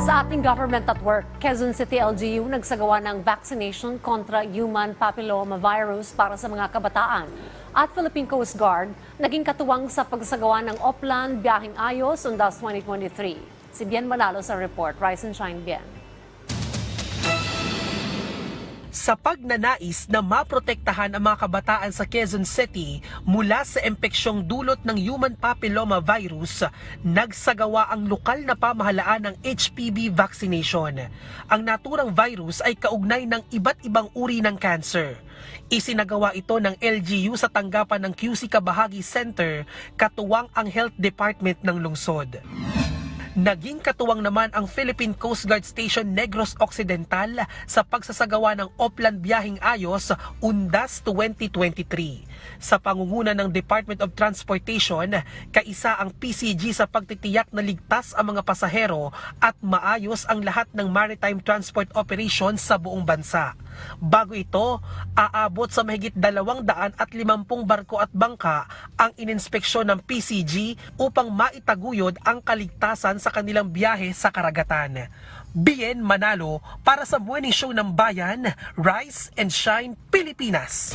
Sa ating government at work, Quezon City LGU nagsagawa ng vaccination kontra human papilloma virus para sa mga kabataan. At Philippine Coast Guard naging katuwang sa pagsagawa ng Oplan Biyahing Ayos Undas 2023. Si Bien Manalo sa report. Rise and shine, Bien. Sa pagnanais na maprotektahan ang mga kabataan sa Quezon City mula sa impeksyong dulot ng human papilloma virus, nagsagawa ang lokal na pamahalaan ng HPV vaccination. Ang naturang virus ay kaugnay ng iba't ibang uri ng cancer. Isinagawa ito ng LGU sa tanggapan ng QC Kabahagi Center, katuwang ang Health Department ng lungsod. Naging katuwang naman ang Philippine Coast Guard Station Negros Occidental sa pagsasagawa ng Oplan Biyahing Ayos Undas 2023. Sa pangunguna ng Department of Transportation, kaisa ang PCG sa pagtitiyak na ligtas ang mga pasahero at maayos ang lahat ng maritime transport operations sa buong bansa. Bago ito, aabot sa mahigit 250 barko at bangka ang ininspeksyon ng PCG upang maitaguyod ang kaligtasan sa kanilang biyahe sa karagatan. Bien Manalo para sa Morning Show ng Bayan, Rise and Shine Pilipinas.